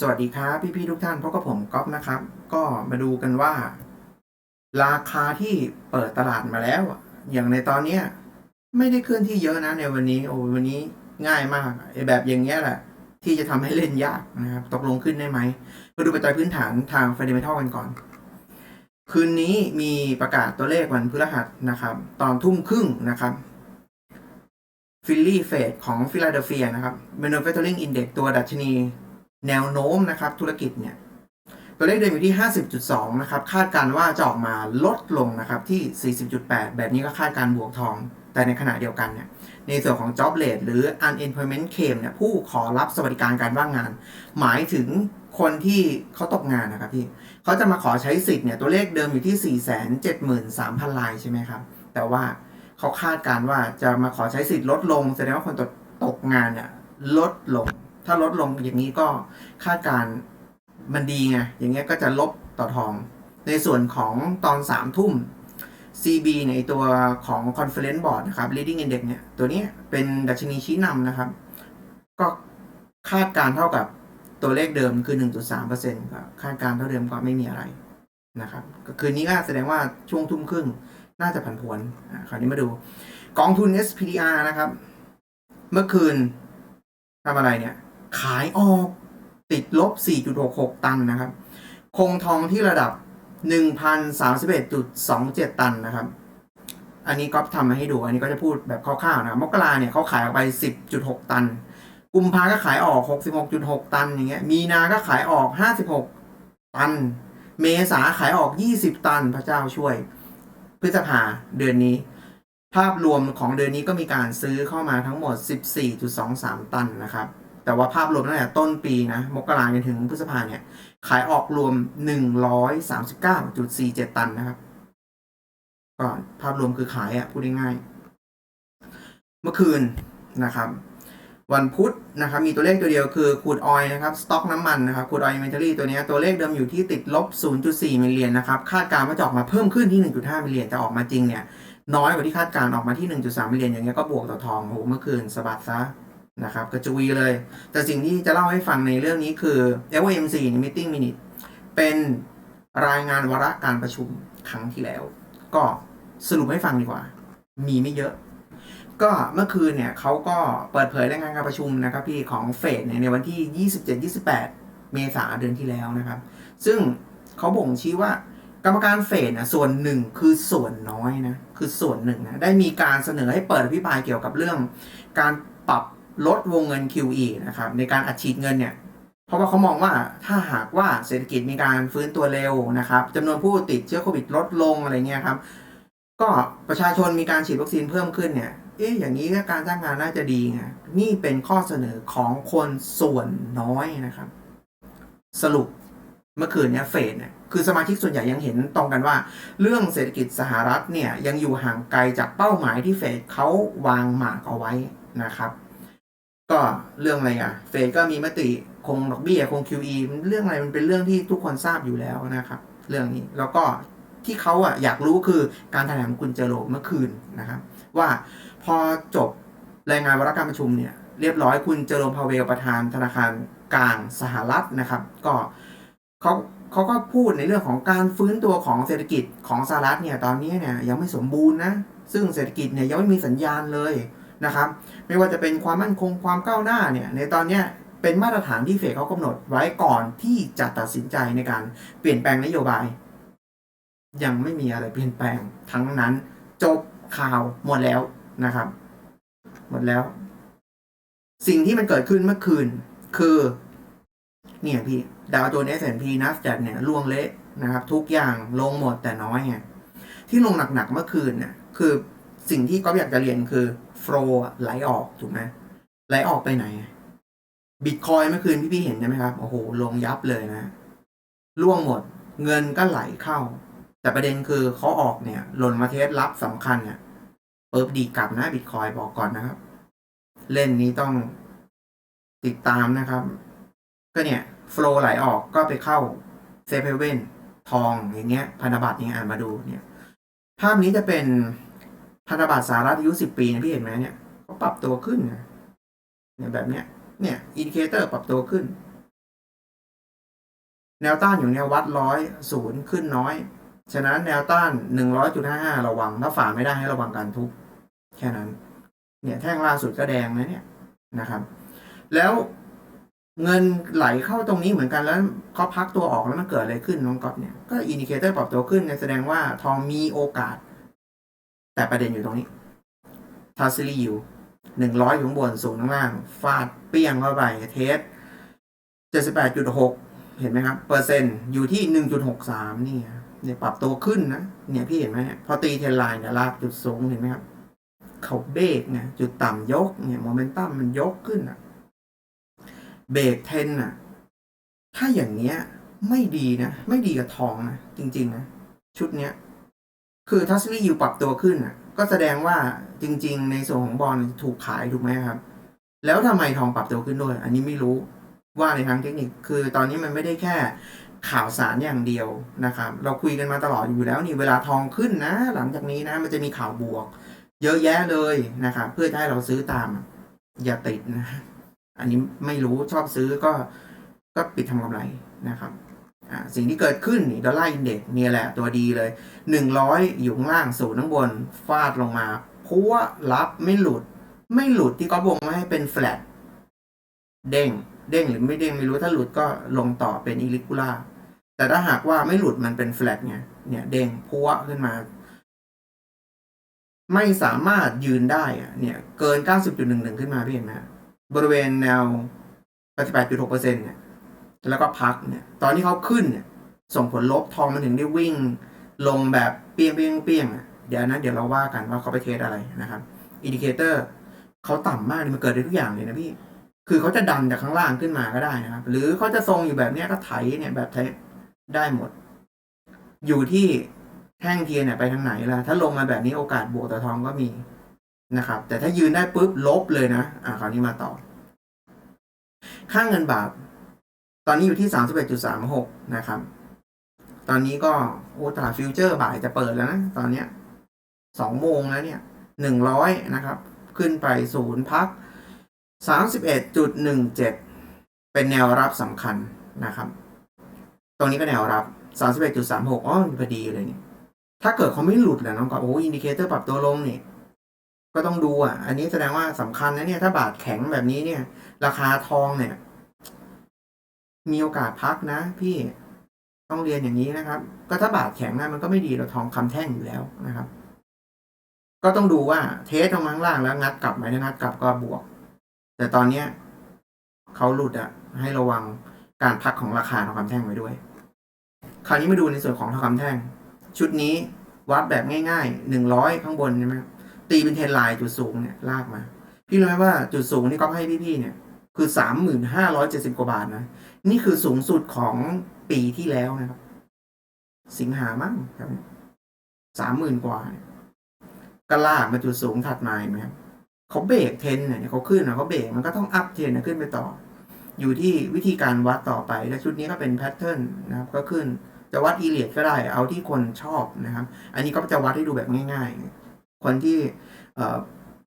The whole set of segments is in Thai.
สวัสดีครับพี่ๆทุกท่านพบกับผมก๊อฟนะครับ ก็มาดูกันว่า ราคาที่เปิดตลาดมาแล้ว อย่างในตอนเนี้ยไม่ได้เคลื่อนที่เยอะนะในวันนี้ โอ้วันนี้ง่ายมากไอ้แบบอย่างเงี้ยแหละ ที่จะทำให้เล่นยากนะครับ ตกลงขึ้นได้ไหมมาดูปัจจัยพื้นฐานทางฟันเดเมทัลกันก่อน คืนนี้มีประกาศตัวเลขวันพฤหัสนะครับ ตอนทุ่มครึ่งนะครับฟิลลี่เฟดของฟิลาเดลเฟียนะครับ Manufacturing Index ตัวดัชนี แนวโน้มนะครับธุรกิจเนี่ยตัวเลขเดิมอยู่ที่ 50.2 นะครับ คาดการว่าจะออกมาลดลงนะครับที่ 40.8 แบบนี้ก็คาดการบวกทอง แต่ในขณะเดียวกันเนี่ยในส่วนของ job rate หรือ unemployment claim เนี่ยผู้ขอรับสวัสดิการการว่างงาน หมายถึงคนที่เขาตกงานนะครับพี่เขาจะมาขอใช้สิทธิ์เนี่ยตัวเลขเดิมอยู่ที่ 473,000 รายใช่ไหมครับ แต่ว่าเขาคาดการว่าจะมาขอใช้สิทธิ์ลดลง แสดงว่าคนตกตกงานเนี่ยลดลง ถ้าลดลงอย่างนี้ก็คาดการมันดีไง อย่างเงี้ยก็จะลบต่อทอง ในส่วนของตอนสามทุ่ม CB ในตัวของ Conference Board นะครับ Leading Index เนี่ย ตัวนี้เป็นดัชนีชี้นำนะครับ ก็คาดการเท่ากับตัวเลขเดิมคือ 1.3%ก็คาดการเท่าเดิมก็ไม่มีอะไรนะครับคืนนี้ก็แสดงว่าช่วงทุ่มครึ่งน่าจะผันผวนคราวนี้มาดู กองทุน SPDR นะครับ เมื่อคืนทำอะไรเนี่ย ขายออกติดลบ 4.66 ตันนะครับ คงทองที่ระดับ 1,031.27 ตันนะครับ อันนี้ก็ทำมาให้ดู อันนี้ก็จะพูดแบบคร่าวๆนะครับมกราเนี่ยเขาขายออกไป 10.6 ตัน กุมภาก็ขายออก 66.6 ตันอย่างเงี้ย มีนาก็ขายออก 56 ตัน เมษาขายออก 20 ตันพระเจ้าช่วย พฤษภาเดือนนี้ ภาพรวมของเดือนนี้ก็มีการซื้อเข้ามาทั้งหมด 14.23 ตันนะครับ แต่ว่าภาพรวมตั้งแต่ต้นปีนะมกราจนถึงพฤษภาเนี่ย ขายออกรวม 139.47 ตันนะครับก็ภาพรวมคือขายอะ่ะพูดง่ายๆเมื่อคืนนะครับวันพุธนะครับมีตัวเลขตัวเดียวคือขูดออยนะครับสต็อกน้ำมันนะครับขูดออยอินเวนทอรี่ตัวนี้ตัวเลขเดิมอยู่ที่ติดลบ 0.4 มิลเลียนนะครับคาดการณ์ว่าจะออกมาเพิ่มขึ้นที่ 1.5 มิลเลียนแต่ออกมาจริงเนี่ยน้อยกว่าที่คาดการณ์ออกมาที่ 1.3 มิลเลียนอย่างเงี้ยก็บวกต่อทองโอ้โหเมื่อคืนสะบัดซะ นะครับกระจุยเลย แต่สิ่งที่จะเล่าให้ฟังในเรื่องนี้คือ FOMC Meeting Minute เป็นรายงานวาระการประชุมครั้งที่แล้ว ก็สรุปให้ฟังดีกว่า มีไม่เยอะ ก็เมื่อคืนเนี่ยเขาก็เปิดเผยรายงานการประชุมนะครับพี่ของเฟดในวันที่ 27-28 เมษาเดือนที่แล้วนะครับ ซึ่งเขาบ่งชี้ว่ากรรมการเฟดนะส่วนหนึ่งคือส่วนน้อยนะคือส่วนหนึ่งนะได้มีการเสนอให้เปิดอภิปรายเกี่ยวกับเรื่อง การปรับ ลดวงเงิน QE นะครับในการอัดฉีดเงินเนี่ยเพราะว่าเขามองว่าถ้าหากว่าเศรษฐกิจมีการฟื้นตัวเร็วนะครับจำนวนผู้ติดเชื้อโควิดลดลงอะไรเงี้ยครับ ก็ประชาชนมีการฉีดวัคซีนเพิ่มขึ้นเนี่ยเอ๊ะอย่างนี้ก็การจ้างงานน่าจะดีไงนี่เป็นข้อเสนอของคนส่วนน้อยนะครับ สรุปเมื่อคืนเนี่ยเฟดเนี่ยคือสมาชิกส่วนใหญ่ยังเห็นตรงกันว่า เรื่องเศรษฐกิจสหรัฐเนี่ยยังอยู่ห่างไกลจากเป้าหมายที่เฟดเขาวางหมากเอาไว้นะครับ ก็เรื่องอะไรอะ เฟดก็มีมติคงดอกเบี้ยคง QE เรื่องอะไรมันเป็นเรื่องที่ทุกคนทราบอยู่แล้วนะครับ เรื่องนี้แล้วก็ที่เขาอะอยากรู้คือการแถลงของคุณเจโรมเมื่อคืนนะครับ ว่าพอจบรายงานวาระการประชุมเนี่ยเรียบร้อยคุณเจอโรมพาเวลประธานธนาคารกลางสหรัฐนะครับ ก็เขาเขาก็พูดในเรื่องของการฟื้นตัวของเศรษฐกิจของสหรัฐเนี่ยตอนนี้เนี่ยยังไม่สมบูรณ์นะ ซึ่งเศรษฐกิจเนี่ยยังไม่มีสัญญาณเลย นะครับ ไม่ว่าจะเป็นความมั่นคงความก้าวหน้าเนี่ยในตอนเนี้ยเป็นมาตรฐานที่เฟดเขากำหนดไว้ก่อนที่จะตัดสินใจในการเปลี่ยนแปลงนโยบาย ยังไม่มีอะไรเปลี่ยนแปลงทั้งนั้น จบข่าวหมดแล้วนะครับ หมดแล้ว สิ่งที่มันเกิดขึ้นเมื่อคืน คือ เนี่ยพี่ดาวโจนส์ S&P นัสแ a ดเนี่ยล่วงเละนะครับ ทุกอย่างลงหมดแต่น้อยไงที่ลงหนักๆเมื่อคืนเนี่ยคือ สิ่งที่ก็อยากจะเรียนคือโฟลไหลออกถูกไหมไหลออกไปไหนบิตคอยเมื่อคืนพี่พี่เห็นใช่ไหมครับ โอ้โห ลงยับเลยนะล่วงหมด เงินก็ไหลเข้า แต่ประเด็นคือเขาออกเนี่ย หล่นมาเทสรับสำคัญเนี่ยเปิบดีกลับนะบิตคอยบอกก่อนนะครับ เล่นนี้ต้องติดตามนะครับ ก็เนี่ยโฟลไหลออกก็ไปเข้าเซฟเฮเว่นทองอย่างเงี้ย พันธบัตรอย่างเงี้ยอ่านมาดูเนี่ย ภาพนี้จะเป็น พันธบัตรสหรัฐอายุสิบปีนะพี่เห็นไหมเนี่ยเขาปรับตัวขึ้นนะเนี่ยแบบเนี้ย เนี่ยอินดิเคเตอร์ปรับตัวขึ้น แนวต้านอยู่เนี่ยวัดร้อยศูนย์ขึ้นน้อย ฉะนั้นแนวต้านหนึ่งร้อยจุดห้าห้าระวัง ถ้าฝ่าไม่ได้ให้ระวังการทุบแค่นั้น เนี่ยแท่งล่าสุดก็แดงนะเนี่ยนะครับ แล้วเงินไหลเข้าตรงนี้เหมือนกันแล้วเขาพักตัวออกแล้วมันเกิดอะไรขึ้นน้องก๊อฟเนี่ยก็อินดิเคเตอร์ปรับตัวขึ้นเนี่ยแสดงว่าทองมีโอกาส แต่ประเด็นอยู่ตรงนี้ทาซิลีอยู่หนึ่งร้อยอยู่ข้างบนสูงข้างล่าง ฟาดเปี้ยงเข้าไปเทสเจ็ดสิบแปดจุดหกเห็นไหมครับ เปอร์เซ็นต์อยู่ที่หนึ่งจุดหกสามนี่เนี่ยปรับตัวขึ้นนะ เนี่ยพี่เห็นไหมพอตีเทนไลน์เนี่ยลากจุดสูงเห็นไหมครับ เขาเบรกเนี่ยจุดต่ำยกเนี่ยโมเมนตัมมันยกขึ้นอะเบรกเทนอะถ้าอย่างเนี้ย ไม่ดีนะ ไม่ดีกับทองนะ จริง ๆ นะ ชุดเนี้ย คือทัสซี่อยู่ปรับตัวขึ้นก็แสดงว่าจริง ๆ ในส่วนของบอลถูกขายถูกไหมครับ แล้วทำไมทองปรับตัวขึ้นด้วย อันนี้ไม่รู้ว่าในทางเทคนิคคือตอนนี้มันไม่ได้แค่ข่าวสารอย่างเดียวนะครับ เราคุยกันมาตลอดอยู่แล้วนี่เวลาทองขึ้นนะ หลังจากนี้นะ มันจะมีข่าวบวก เยอะแยะเลยนะครับเพื่อให้เราซื้อตาม อย่าติดนะ อันนี้ไม่รู้ชอบซื้อก็ก็ปิดทำกำไรนะครับ สิ่งที่เกิดขึ้นดอลลาร์อินเด็กซ์นี่แหละตัวดีเลยหนึ่งร้อยอยู่ข้างล่างศูนย์ข้างบน ฟาดลงมาพัวรับไม่หลุด ไม่หลุดที่ก็วงไมาให้เป็นแฟลตเด้งเด้งหรือไม่เด้งไม่รู้ถ้าหลุดก็ลงต่อเป็นอีลิคูล่าแต่ถ้าหากว่าไม่หลุดมันเป็นแฟลตไงเนี่ยเด้งพัวขึ้นมา ไม่สามารถยืนได้อะเนี่ยเกิน 90.11 ขึ้นมาพี่เห็นไหมบริเวณแนว 88.6%เนี่ย แล้วก็พักเนี่ย ตอนที่เขาขึ้นเนี่ย ส่งผลลบทองมันถึงได้วิ่ง ลงแบบเปี้ยงเปี้ยงเปี้ยงอะเดี๋ยวนะเดี๋ยวเราว่ากันว่าเขาไปเทสอะไรนะครับอินดิเคเตอร์เขาต่ำมากเลยมันเกิดได้ทุกอย่างเลยนะพี่ คือเขาจะดันจากข้างล่างขึ้นมาก็ได้นะครับ หรือเขาจะทรงอยู่แบบเนี้ยก็ไถเนี่ยแบบไถได้หมด อยู่ที่แท่งเทียนเนี่ยไปทางไหนล่ะ ถ้าลงมาแบบนี้โอกาสบวกต่อทองก็มีนะครับ แต่ถ้ายืนได้ปุ๊บลบเลยนะ อ่าคราวนี้มาต่อ ค่างเงินบาท ตอนนี้อยู่ที่สามสิบเอ็ดจุดสามหกนะครับ ตอนนี้ก็โอ้ตลาดฟิวเจอร์บ่ายจะเปิดแล้วนะ ตอนเนี้ยสองโมงแล้วเนี่ยหนึ่งร้อยนะครับ ขึ้นไปศูนย์พักสามสิบเอ็ดจุดหนึ่งเจ็ดเป็นแนวรับสำคัญนะครับ ตรงนี้ก็แนวรับสามสิบเอ็ดจุดสามหกอ๋อพอดีเลยเนี่ยถ้าเกิดเขาไม่หลุดแหละน้องก็โอ้อินดิเคเตอร์ปรับตัวลงนี่ก็ต้องดูอะ อันนี้แสดงว่าสำคัญนะเนี่ย ถ้าบาทแข็งแบบนี้เนี่ย ราคาทองเนี่ย มีโอกาสพักนะ พี่ต้องเรียนอย่างนี้นะครับ ก็ถ้าบาทแข็งนะมันก็ไม่ดีเราทองคำแท่งอยู่แล้วนะครับ ก็ต้องดูว่าเทสลงมาข้างล่างแล้วงัดกลับไหมถ้างัดกลับก็บวก แต่ตอนเนี้ยเขาหลุดอะให้ระวังการพักของราคาทองคำแท่งไว้ด้วย คราวนี้มาดูในส่วนของทองคำแท่ง ชุดนี้วัดแบบง่ายๆหนึ่งร้อยข้างบนใช่ไหมตีเป็นเทรนไลน์จุดสูงเนี่ยลากมา พี่รู้ไหมว่าจุดสูงที่ก็ให้พี่ๆเนี่ย คือสามหมื่นห้าร้อยเจ็ดสิบกว่าบาทนะ นี่คือสูงสุดของปีที่แล้วนะครับ สิงหามั้งครับสามหมื่นกว่าเนี่ยก็ลากมาจุดสูงถัดมาไหมครับเขาเบรกเทนเนี่ยเขาขึ้นนะเขาเบรกมันก็ต้องอัพเทนนะขึ้นไปต่อ อยู่ที่วิธีการวัดต่อไป และชุดนี้ก็เป็นแพทเทิร์นนะครับ ก็ขึ้นจะวัดอีเลียดก็ได้ เอาที่คนชอบนะครับ อันนี้ก็จะวัดให้ดูแบบง่าย ๆ คนที่เอ่อ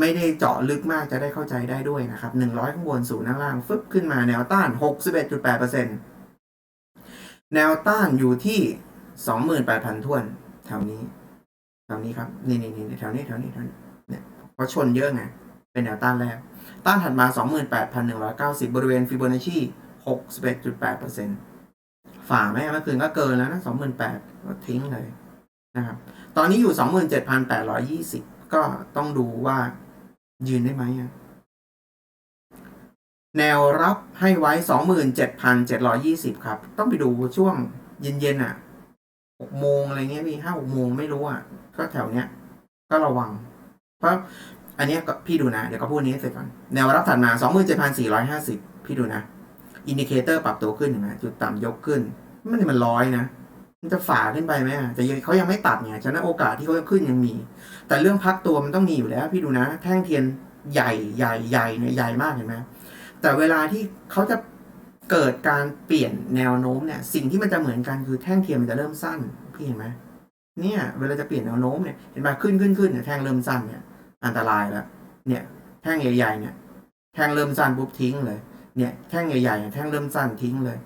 ไม่ได้เจาะลึกมากจะได้เข้าใจได้ด้วยนะครับหนึ่งร้อยข้างบนสู่ข้างล่างฟึบขึ้นมาแนวต้านหกสิบเอ็ดจุดแปดเปอร์เซ็นแนวต้านอยู่ที่สองหมื่นแปดพันทวนแถวนี้แถวนี้ครับ นี่นี่นี่แถวนี้แถวนี้แถวนี้เนี่ยเพราะชนเยอะไง เป็นแนวต้านแรก ต้านถัดมาสองหมื่นแปดพันหนึ่งร้อยเก้าสิบบริเวณฟิโบนัชชีหกสิบเอ็ดจุดแปดเปอร์เซ็นฝ่าไหมเมื่อคืนก็เกินแล้วนะสองหมื่นแปดก็ทิ้งเลยนะครับ ตอนนี้อยู่สองหมื่นเจ็ดพันแปดร้อยี่สิบก็ต้องดูว่า ยืนได้ไหมอะแนวรับให้ไว้สองหมื่นเจ็ดพันเจ็ดร้อยี่สิบครับ ต้องไปดูช่วงเย็นๆอะหกโมงอะไรเงี้ยพี่ห้าหกโมงไม่รู้อะ ก็แถวเนี้ย ก็ระวัง เพราะ อันเนี้ยก็พี่ดูนะ เดี๋ยวก็พูดนี้เสร็จก่อน แนวรับถัดมาสองหมื่นเจ็ดพันสี่ร้อยห้าสิบพี่ดูนะ อินดิเคเตอร์ปรับตัวขึ้นเห็นไหมจุดต่ำยกขึ้น มันมันร้อยนะ มันจะฝ่าขึ้นไปไหมแต่ยังเขายังไม่ตัดไงฉะนั้นโอกาสที่เขาจะขึ้นยังมี แต่เรื่องพักตัวมันต้องมีอยู่แล้ว พี่ดูนะ แท่งเทียนใหญ่ใหญ่ใหญ่เนี่ยใหญ่มากเห็นไหมแต่เวลาที่เขาจะเกิดการเปลี่ยนแนวโน้มเนี่ย สิ่งที่มันจะเหมือนกันคือแท่งเทียนมันจะเริ่มสั้นพี่เห็นไหมเนี่ย เวลาจะเปลี่ยนแนวโน้มเนี่ยเห็นไหมขึ้นขึ้นขึ้นเนี่ยแท่งเริ่มสั้นเนี่ย อันตรายแล้วเนี่ย แท่งใหญ่ๆเนี่ย แท่งเริ่มสั้นปุ๊บทิ้งเลย เนี่ยแท่งใหญ่ๆเนี่ยแท่งเริ่มสั้นทิ้งเลย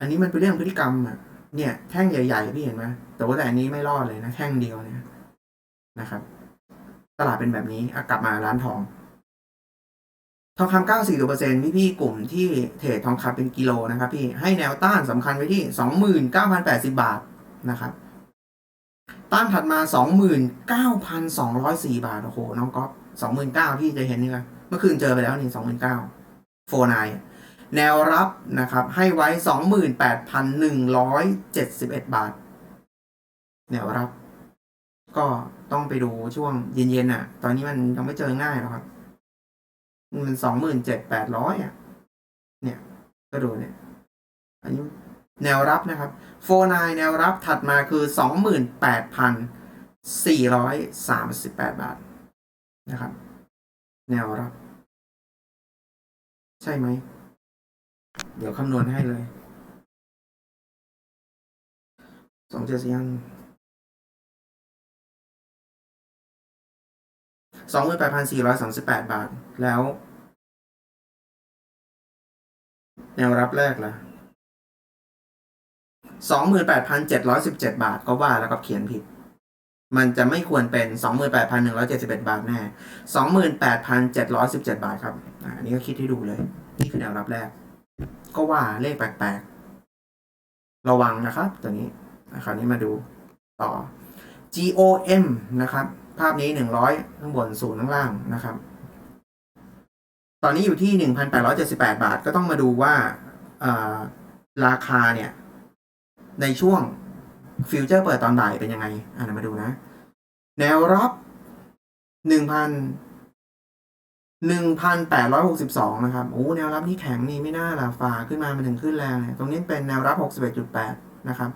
อันนี้มันเป็นเรื่องพฤติกรรมอะ เนี่ย แท่งใหญ่ๆพี่เห็นไหมแต่ว่าแต่อันนี้ไม่รอดเลยนะ แท่งเดียวเนี่ยนะครับ ตลาดเป็นแบบนี้อกลับมาร้านทอง ทองคำ94ตัวเปอร์เซ็นต์พี่พี่กลุ่มที่เทรดทองคำเป็นกิโลนะครับ พี่ให้แนวต้านสำคัญไว้ที่29,080บาทนะครับ ต้านถัดมา29,204บาทโอ้โหน้องก๊อฟ29,000พี่จะเห็นนี่ไหมเมื่อคืนเจอไปแล้วนี่29,000โฟนาย แนวรับนะครับให้ไว้ 28,171 บาท แนวรับ ก็ต้องไปดูช่วงเย็นๆอะ ตอนนี้มันยังไม่เจอง่ายหรอกครับ มันสองหมื่นเจ็ดแปดร้อยอะ เนี่ย ก็ดูเนี่ย อันนี้แนวรับนะครับโฟนายแนวรับถัดมาคือสองหมื่นแปดพันสี่ร้อยสามสิบแปดบาทนะครับ แนวรับ ใช่ไหม เดี๋ยวคำนวณให้เลยสองเจ็ดสี่ยังสองหมื่นแปดพันสี่ร้อยสามสิบแปดบาท แล้ว แนวรับแรกล่ะสองหมื่นแปดพันเจ็ดร้อยสิบเจ็ดบาทก็ว่าแล้วก็เขียนผิด มันจะไม่ควรเป็นสองหมื่นแปดพันหนึ่งร้อยเจ็ดสิบเอ็ดบาทแน่สองหมื่นแปดพันเจ็ดร้อยสิบเจ็ดบาทครับ อันนี้ก็คิดให้ดูเลย นี่คือแนวรับแรก ก็ว่าเลขแปลกๆ ระวังนะครับตัวนี้อะคราวนี้มาดูต่อ GOM นะครับ ภาพนี้หนึ่งร้อยข้างบนศูนย์ข้างล่างนะครับ ตอนนี้อยู่ที่หนึ่งพันแปดร้อยเจ็ดสิบแปดบาทก็ต้องมาดูว่าราคาเนี่ย ในช่วงฟิวเจอร์เปิดตอนบ่ายเป็นยังไง อ่านมาดูนะ แนวรับห นึ่งพันหนึ่งพันแปดร้อยหกสิบสองนะครับ โอ้ แนวรับนี่แข็งนี่ไม่น่าล่ะฝ่าขึ้นมามันถึงขึ้นแรงเนี่ย ตรงนี้เป็นแนวรับหกสิบเอ็ดจุดแปดนะครับ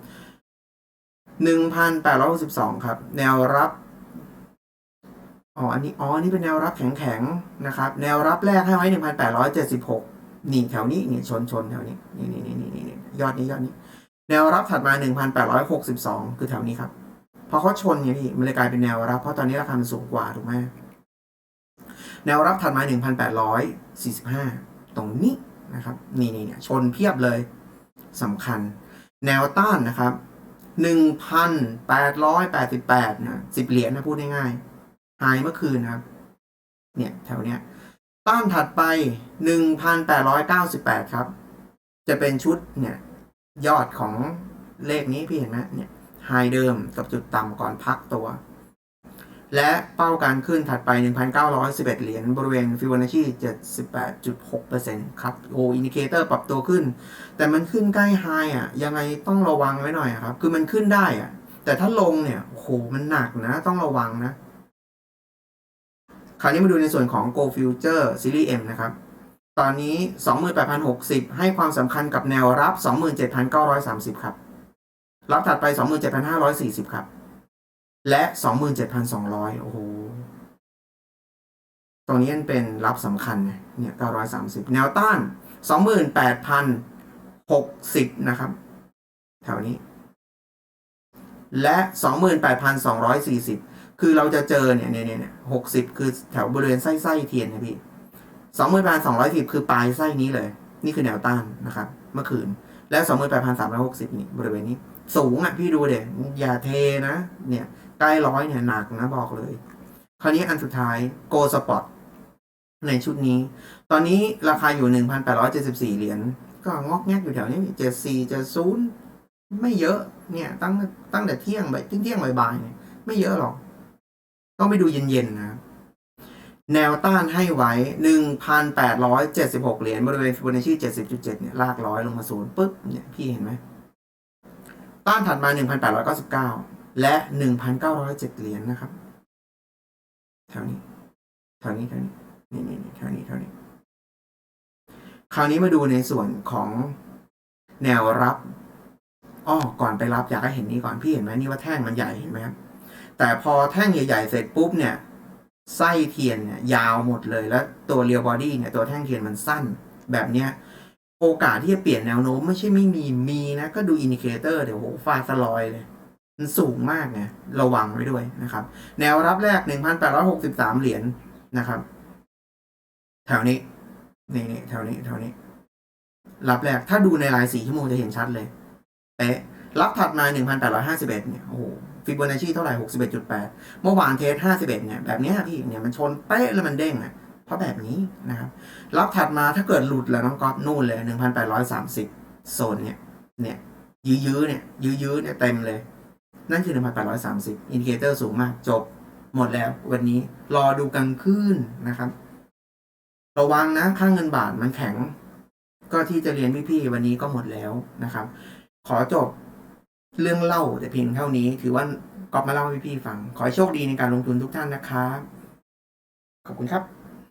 หนึ่งพันแปดร้อยหกสิบสองครับ แนวรับ อ๋อ อันนี้ อ๋อ อันนี้เป็นแนวรับแข็งๆ นะครับ แนวรับแรกให้ไว้หนึ่งพันแปดร้อยเจ็ดสิบหกนี่แถวนี้นี่ชนชนแถวนี้ นี่นี่นี่นี่นี่ยอดนี้ยอดนี้ แนวรับถัดมาหนึ่งพันแปดร้อยหกสิบสองคือแถวนี้ครับ พอเขาชนไงพี่ มันเลยกลายเป็นแนวรับ เพราะตอนนี้ราคามันสูงกว่าถูกไหม แนวรับถัดมาหนึ่งพันแปดร้อยสี่สิบห้าตรงนี้นะครับ นี่นี่เนี่ยชนเพียบเลยสำคัญ แนวต้านนะครับหนึ่งพันะสิบเหรียญนะพูดง่ายๆไฮเมื่อคืนนะครับ เนี่ยแถวเนี้ย ต้านถัดไปหนึ่งพันแปดร้อยเก้าสิบแปดครับ จะเป็นชุดเนี่ยยอดของเลขนี้พี่เห็นไหมเนี่ยไฮเดิมกับจุดต่ำก่อนพักตัว และเป้าการขึ้นถัดไป 1,911 เหรียญบริเวณฟิว o น a ช c 78.6%ครับโออินดิเคเตอร์ปรับตัวขึ้น แต่มันขึ้นใกล้ไฮอะยังไงต้องระวังไว้หน่อยครับ คือมันขึ้นได้อะ แต่ถ้าลงเนี่ยโอ้โหมันหนักนะต้องระวังนะ คราวนี้มาดูในส่วนของ Go Future Series M นะครับตอนนี้ 28,060 ให้ความสำคัญกับแนวรับ 27,930 ครับ รับถัดไป 27,540 ครับ และ27,200โอ้โหตรงนี้มันเป็นรับสำคัญเนี่ย930แนวต้าน28,060นแปดพันหกสิบนะครับ แถวนี้ และ28,240คือเราจะเจอเนี่ยเนี่ยเนี่ย60คือแถวบริเวณไส้ไส้เทียนนะพี่สองหมื่นแปดสองร้อยสิบคือปลายไส้นี้เลย นี่คือแนวต้านนะครับ เมื่อคืน และสองหมื่นแปดพันสามร้อยหกสิบนี่บริเวณนี้ สูงอะพี่ดูเด็อย่าเทนะ เนี่ยใกล้ร้อยเนี่ยหนักนะบอกเลย คราวนี้อันสุดท้าย Go Spot ในชุดนี้ ตอนนี้ราคาอยู่หนึ่งพันแปดร้อยเจ็ดสิบสี่เหรียญก็งอกแงกอยู่แถวนี้เจ็ดสี่เจ็ดศูนย์ไม่เยอะเนี่ย ตั้งตั้งแต่เที่ยงไปเที่ยงบ่ายๆเนี่ยไม่เยอะหรอก ต้องไปดูเย็นๆนะครับ แนวต้านให้ไว้ 1,876 เหรียญบริเวณฟิโบนัชชี70.7เนี่ยลากร้อยลงมาศูนย์ปึ๊บเนี่ยพี่เห็นไหมต้านถัดมา 1,899 และ 1,907 เหรียญนะครับแถวนี้แถวนี้แถวนี้นี่นี่นี่แถวนี้แถวนี้ คราวนี้มาดูในส่วนของแนวรับอ้อก่อนไปรับอยากให้เห็นนี่ก่อนพี่เห็นไหมนี่ว่าแท่งมันใหญ่เห็นไหมครับแต่พอแท่งใหญ่ๆเสร็จปุ๊บเนี่ย ไส้เทียนเนี่ยยาวหมดเลย แล้วตัวเรียวบอดี้เนี่ยตัวแท่งเทียนมันสั้นแบบเนี้ยโอกาสที่จะเปลี่ยนแนวโน้มไม่ใช่ไม่มีมีนะ ก็ดูอินดิเคเตอร์เดี๋ยวโหฟาสลอยเลย มันสูงมากไงระวังไว้ด้วยนะครับ แนวรับแรก 1,863 เหรียญนะครับ แถวนี้ นี่นี่แถวนี้แถวนี้ รับแรกถ้าดูในรายสี่ชั่วโมงจะเห็นชัดเลยเป๊ะรับถัดมา 1,851 เนี่ยโอ้โห ฟิโบนัชชีเท่าไหร่61.8เมื่อวานเทส51เนี่ยแบบนี้พี่เนี่ยมันชนเป๊ะแล้วมันเด้งอะเพราะแบบนี้นะครับรับถัดมาถ้าเกิดหลุดแล้วน้องก๊อฟนู่นเลย1,830โซนเนี่ยเนี่ยยื้อๆเนี่ยยื้อๆเนี่ยเต็มเลย นั่นคือ1,830อินดิเคเตอร์สูงมากจบหมดแล้ววันนี้รอดูกลางคืนนะครับ ระวังนะค่างเงินบาทมันแข็ง ก็ที่จะเรียนพี่ๆวันนี้ก็หมดแล้วนะครับ ขอจบ เรื่องเล่าแต่เพียงเท่านี้ ถือว่าก๊อฟมาเล่าให้พี่ๆฟัง ขอให้โชคดีในการลงทุนทุกท่านนะครับ ขอบคุณครับ